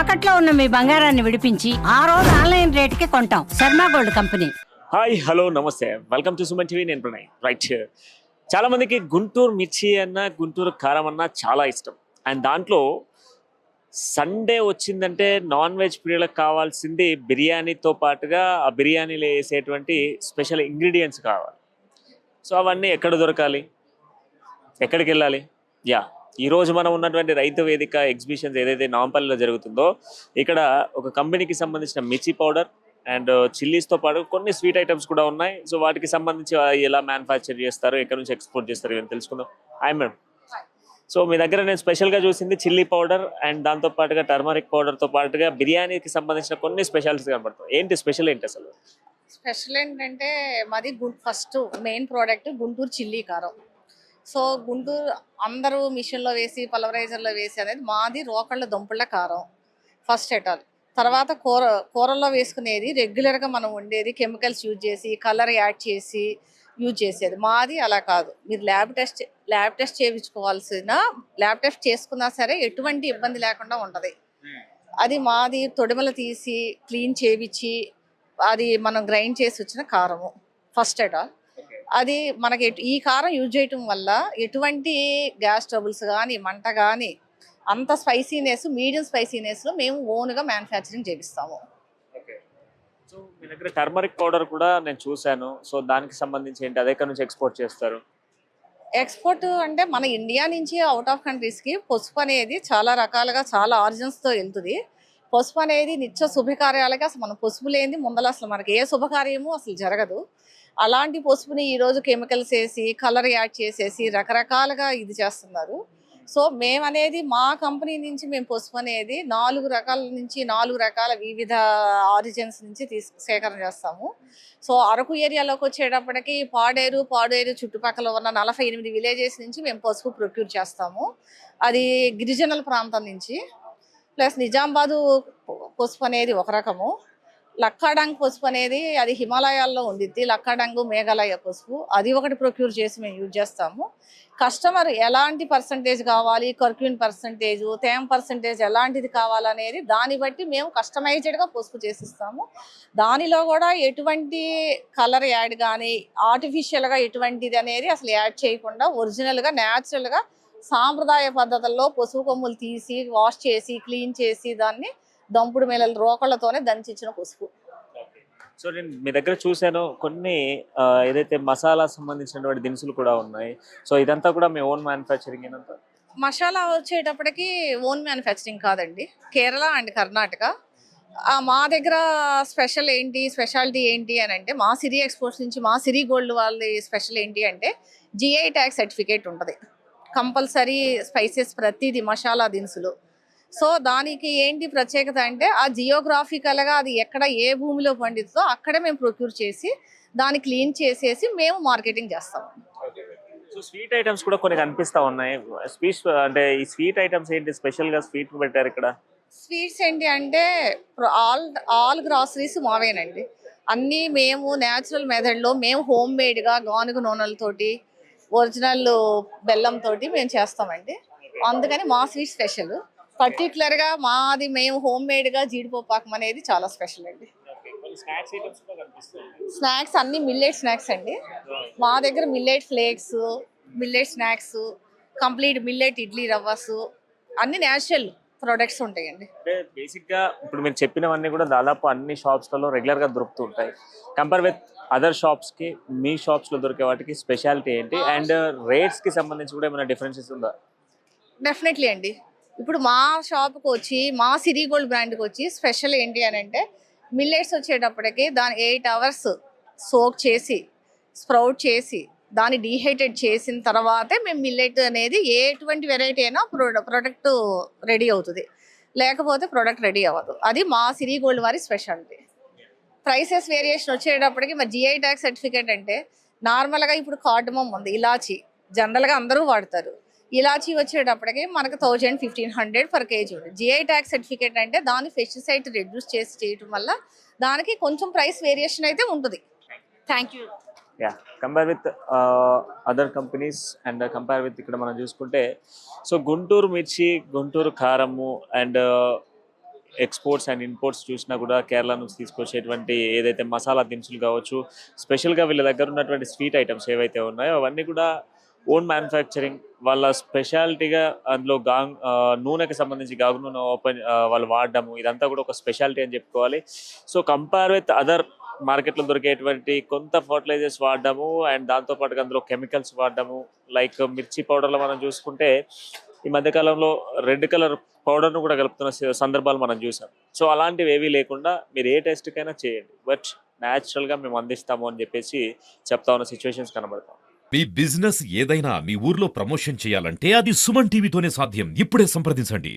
తాకట్లో ఉన్న మీ బంగారాన్ని విడిపించి ఆ రోజు ఆన్లైన్ రేటుకి కొంటాం. Sharma gold company. Hi hello namaste. Welcome to Suman TV నేను ప్రణయ్. రైట్ చాలా మందికి గుంటూరు మిర్చి అన్న గుంటూరు కారం అన్న చాలా ఇష్టం. అండ్ దాంట్లో సండే వచ్చిందంటే నాన్ వెజ్ ప్రియులకు కావాల్సింది బిర్యానీతో పాటుగా ఆ బిర్యానీలో వేసేటువంటి స్పెషల్ ఇంగ్రీడియంట్స్ కావాలి. సో అవన్నీ ఎక్కడ దొరకాలి? ఎక్కడికి వెళ్ళాలి? యా ఈ రోజు మనం ఉన్నటువంటి రైతు వేదిక ఎగ్జిబిషన్స్ ఏదైతే నాంపల్లిలో జరుగుతుందో ఇక్కడ ఒక కంపెనీకి సంబంధించిన మిర్చి పౌడర్ అండ్ చిల్లీస్తో పాటు కొన్ని స్వీట్ ఐటమ్స్ కూడా ఉన్నాయి. సో వాటికి సంబంధించి ఎలా మ్యానుఫ్యాక్చర్ చేస్తారు ఎక్కడి నుంచి ఎక్స్పోర్ట్ చేస్తారు ఇవన్నీ తెలుసుకుందాం. హాయ్ మేడం సో మీ దగ్గర నేను స్పెషల్గా చూసింది చిల్లీ పౌడర్ అండ్ దాంతో పాటుగా టర్మరిక్ పౌడర్తో పాటుగా బిర్యానీకి సంబంధించిన కొన్ని స్పెషాలిటీస్ కనబడతాయి. ఏంటి స్పెషల్ ఏంటి అసలు? స్పెషల్ ఏంటంటే మాది first main product Guntur chilli కారం. సో గుంటూరు అందరూ మిషన్లో వేసి పలవరైజర్లో వేసి అనేది మాది రోకళ్ళ దుంపళ్ళ కారం ఫస్ట్ ఎటాల్ తర్వాత కూర కూరల్లో వేసుకునేది రెగ్యులర్గా మనం వండేది కెమికల్స్ యూజ్ చేసి కలర్ యాడ్ చేసి యూజ్ చేసేది. మాది అలా కాదు. మీరు ల్యాబ్ టెస్ట్ ల్యాబ్ టెస్ట్ చేయించుకోవాల్సిన ల్యాబ్ టెస్ట్ చేసుకున్నా సరే ఎటువంటి ఇబ్బంది లేకుండా ఉంటుంది. అది మాది తొడిమల తీసి క్లీన్ చేయించి అది మనం గ్రైండ్ చేసి వచ్చిన కారము ఫస్ట్ ఎట్ ఆల్. అది మనకి ఈ కారం యూజ్ చేయటం వల్ల ఎటువంటి గ్యాస్ ట్రబుల్స్ కానీ మంట కానీ అంత స్పైసీనెస్ మీడియం స్పైసీనెస్లో మేము ఓన్గా మ్యానుఫ్యాక్చరింగ్ చేపిస్తాము. సో మీ దగ్గర టర్మరిక్ పౌడర్ కూడా నేను చూశాను. సో దానికి సంబంధించి ఏంటి? అదే నుంచి ఎక్స్పోర్ట్ చేస్తారు? ఎక్స్పోర్ట్ అంటే మన ఇండియా నుంచి అవుట్ ఆఫ్ కంట్రీస్కి పసుపు అనేది చాలా రకాలుగా చాలా ఆరిజిన్స్తో వెళ్తుంది. పసుపు అనేది నిత్య శుభకార్యాలకి అసలు మనం పసుపు లేనిది ముందల అసలు మనకి ఏ శుభకార్యము అసలు జరగదు. అలాంటి పసుపుని ఈరోజు కెమికల్స్ వేసి కలర్ యాడ్ చేసేసి రకరకాలుగా ఇది చేస్తున్నారు. సో మేమనేది మా కంపెనీ నుంచి మేము పసుపు అనేది నాలుగు రకాల నుంచి నాలుగు రకాల వివిధ ఆరిజిన్స్ నుంచి తీసు సేకరణ చేస్తాము. సో అరకు ఏరియాలోకి వచ్చేటప్పటికి పాడేరు పాడేరు చుట్టుపక్కల ఉన్న నలభై ఎనిమిది విలేజెస్ నుంచి మేము పసుపు ప్రొక్యూర్ చేస్తాము. అది గిరిజనుల ప్రాంతం నుంచి. ప్లస్ నిజామాబాదు పసుపు అనేది ఒక రకము. లక్కాడంగ్ పసుపు అనేది అది హిమాలయాల్లో ఉండిద్ది. లక్కాడంగు మేఘాలయ పసుపు. అది ఒకటి ప్రొక్యూర్ చేసి మేము యూజ్ చేస్తాము. కస్టమర్ ఎలాంటి పర్సంటేజ్ కావాలి? కర్క్యూన్ పర్సంటేజ్ తేమ పర్సంటేజ్ ఎలాంటిది కావాలనేది దాన్ని బట్టి మేము కస్టమైజ్డ్గా పసుపు చేసిస్తాము. దానిలో కూడా ఎటువంటి కలర్ యాడ్ కానీ ఆర్టిఫిషియల్గా ఎటువంటిది అనేది అసలు యాడ్ చేయకుండా ఒరిజినల్గా న్యాచురల్గా సాంప్రదాయ పద్ధతుల్లో పసుపు కొమ్ములు తీసి వాష్ చేసి క్లీన్ చేసి దాన్ని దంపుడు మేళల రోకళ్ళతోనే దంచిచ్చిన పసుపు. సో నేను మీ దగ్గర చూశాను కొన్ని ఏదైతే మసాలా సంబంధించినటువంటి దినుసులు కూడా ఉన్నాయి. సో ఇదంతా కూడా మీ ఓన్ మ్యానుఫ్యాక్చరింగ్ ఏనంతా మసాలా వచ్చేటప్పటికి ఓన్ మ్యానుఫ్యాక్చరింగ్ కాదండి. కేరళ అండ్ కర్ణాటక. మా దగ్గర స్పెషల్ ఏంటి స్పెషాలిటీ ఏంటి అని అంటే మా సిరి ఎక్స్పోర్ట్స్ నుంచి మా సిరి గోల్డ్ వాళ్ళ స్పెషల్ ఏంటి అంటే జిఐ ట్యాక్స్ సర్టిఫికేట్ ఉంటుంది. కంపల్సరీ స్పైసెస్ ప్రతిది మసాలా దినుసులు. సో దానికి ఏంటి ప్రత్యేకత అంటే ఆ జియోగ్రాఫికల్గా అది ఎక్కడ ఏ భూమిలో పండితుందో అక్కడే మేము ప్రొక్యూర్ చేసి దాన్ని క్లీన్ చేసేసి మేము మార్కెటింగ్ చేస్తాం. సో స్వీట్ ఐటమ్స్ కూడా కొన్ని కనిపిస్తా ఉన్నాయి. స్వీట్ అంటే ఈ స్వీట్ ఐటమ్స్ ఏంటి స్పెషల్గా స్వీట్ పెట్టారు ఇక్కడ? స్వీట్స్ ఏంటి అంటే ఆల్ ఆల్ గ్రాసరీస్ మావేనండి. అన్నీ మేము న్యాచురల్ మెథడ్లో మేము హోమ్ మేడ్గా గానుగ నూనెలతోటి ఒరిజినల్ బెల్లంతో మేము చేస్తామండి. అందుకని మా స్వీట్ స్పెషల్. పర్టికులర్గా మాది మేము హోమ్ మేడ్గా జీడిపప్పు పాకం అనేది చాలా స్పెషల్ అండి. స్నాక్స్ అన్ని మిల్లెట్ స్నాక్స్ అండి. మా దగ్గర millet flakes millet snacks complete millet idli రవ్వస్ అన్ని న్యాచురల్ ప్రొడక్ట్స్ ఉంటాయండి. అంటే బేసిక్గా ఇప్పుడు మీరు చెప్పినవన్నీ కూడా దాదాపు అన్ని షాప్స్లలో రెగ్యులర్గా దొరుకుతుంటాయి కంపేర్ విత్ అదర్ షాప్స్కి మీ షాప్స్లో దొరికే వాటికి స్పెషాలిటీ ఏంటి? అండ్ రేట్స్కి సంబంధించి కూడా ఏమైనా డిఫరెన్సెస్ ఉందా? డెఫినెట్లీ అండి. ఇప్పుడు మా షాప్కి వచ్చి మా సిరీ గోల్డ్ బ్రాండ్కి వచ్చి స్పెషల్ ఏంటి అని అంటే మిల్లెట్స్ వచ్చేటప్పటికి దాని ఎయిట్ అవర్స్ సోక్ చేసి స్ప్రౌట్ చేసి దాన్ని డీహైడ్రేట్ చేసిన తర్వాతే మేము మిల్లెట్ అనేది ఎటువంటి వెరైటీ అయినా ప్రొడక్ట్ రెడీ అవుతుంది. లేకపోతే ప్రొడక్ట్ రెడీ అవ్వదు. అది మా సిరీ గోల్డ్ వారి స్పెషాలిటీ ప్రైసెస్ వేరియేషన్ వచ్చేటప్పటికి మా జిఐ ట్యాక్స్ సర్టిఫికేట్ అంటే నార్మల్గా ఇప్పుడు కార్డమమ్ ఉంది ఇలాచి. జనరల్గా అందరూ వాడతారు. ఇలాచీ వచ్చేటప్పటికి మనకు thousand fifteen hundred per kg ఉంది. జిఐ ట్యాక్స్ సర్టిఫికేట్ అంటే దాని పెస్టిసైడ్ రెడ్యూస్ చేసి చేయటం వల్ల దానికి కొంచెం ప్రైస్ వేరియేషన్ అయితే ఉంటుంది. Thank you ya compare with other companies and compare with ఇక్కడ మనం చూసుకుంటే సో గుంటూరు మిర్చి గుంటూరు కారము అండ్ ఎక్స్పోర్ట్స్ అండ్ ఇంపోర్ట్స్ చూసినా కూడా కేరళ నుంచి తీసుకొచ్చేటువంటి ఏదైతే మసాలా దినుసులు కావచ్చు స్పెషల్గా వీళ్ళ దగ్గర ఉన్నటువంటి స్వీట్ ఐటమ్స్ ఏవైతే ఉన్నాయో అవన్నీ కూడా ఓన్ మ్యానుఫ్యాక్చరింగ్ వాళ్ళ స్పెషాలిటీగా అందులో గా ఆ, నూనెకి సంబంధించి గాగు నూనె ఓపెన్ వాళ్ళు వాడడము ఇదంతా కూడా ఒక స్పెషాలిటీ అని చెప్పుకోవాలి. సో కంపేర్ విత్ అదర్ మార్కెట్లో దొరికేటువంటి కొంత ఫర్టిలైజర్స్ వాడడము అండ్ దాంతోపాటుగా అందులో కెమికల్స్ వాడడము లైక్ మిర్చి పౌడర్లో మనం చూసుకుంటే ఈ మధ్యకాలంలో రెడ్ కలర్ పౌడర్ను కూడా కలుపుతున్న సందర్భాలు మనం చూసాం. సో అలాంటివి ఏవీ లేకుండా మీరు ఏ టెస్ట్కైనా చేయండి. బట్ న్యాచురల్గా మేము అందిస్తాము అని చెప్పేసి చెప్తా ఉన్న సిచ్యువేషన్స్ కనబడతాం. మీ బిజినెస్ ఏదైనా మీ ఊర్లో ప్రమోషన్ చేయాలంటే అది సుమన్ టీవీతోనే సాధ్యం. ఇప్పుడే సంప్రదించండి.